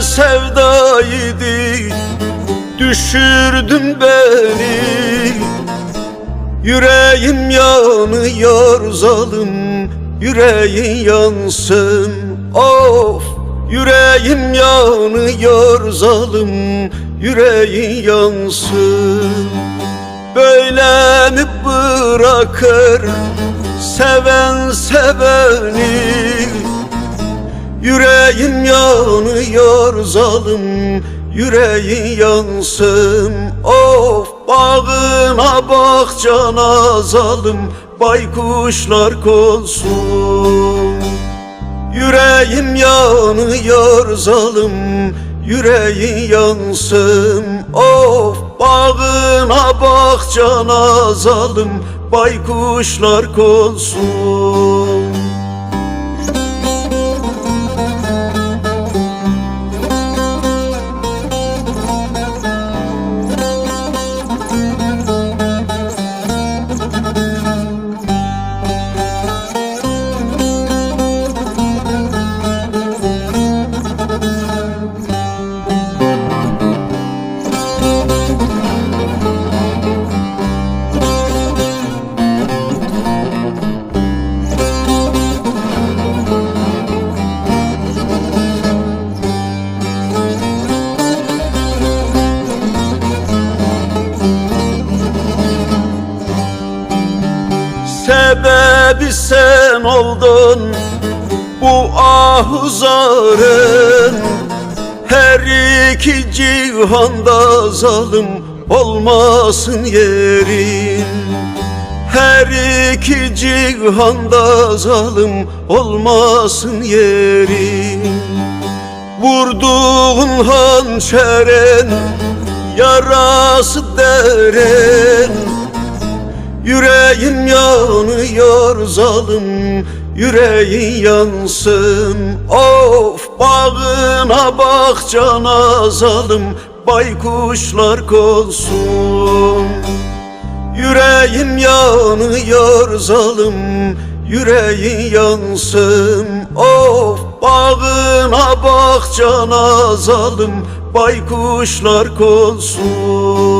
sevdaydı Düşürdün beni. Yüreğim yanıyor zalim Yüreğin yansın. Of Yüreğim yanıyor zalim Yüreğin yansın. Böyle mi bırakır Seven seveni Yüreğim yanıyor zalim Yüreğin yansın. Of bağına bahçana zalim Baykuşlar konsun. Yüreğim yanıyor zalim Yüreğin yansın. Of bağına bahçana zalim Baykuşlar konsun Sebebi sen oldun. Bu ahuzarın Her iki cihanda zalim olmasın yerin. Her iki cihanda zalim olmasın yerin. Vurduğun hançerin yarası derin yanıyor zalim Yüreğin yansın. Of bağına bahçana zalim Baykuşlar konsun. Yüreğim yanıyor zalim Yüreğin yansın. Of bağına bahçana zalim Baykuşlar konsun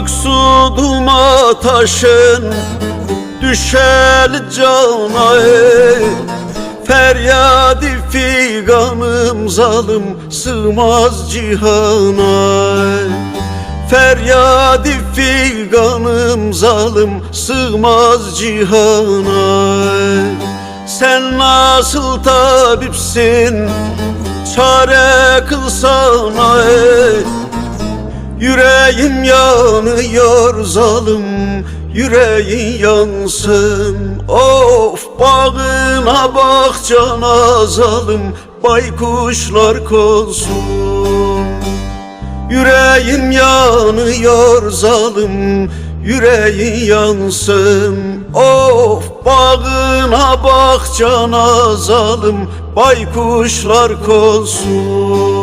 Maksuduma taşın Düşel cana ey Feryadi figanım zalim Sığmaz cihana ey. Feryadi figanım zalim Sığmaz cihana ey. Sen nasıl tabipsin Çare kılsana ey Yüreğim yanıyor zalim Yüreğin yansın. Of bağına bahçana zalim Baykuşlar konsun. Yüreğim yanıyor zalim Yüreğin yansın. Of bağına bahçana zalim Baykuşlar konsun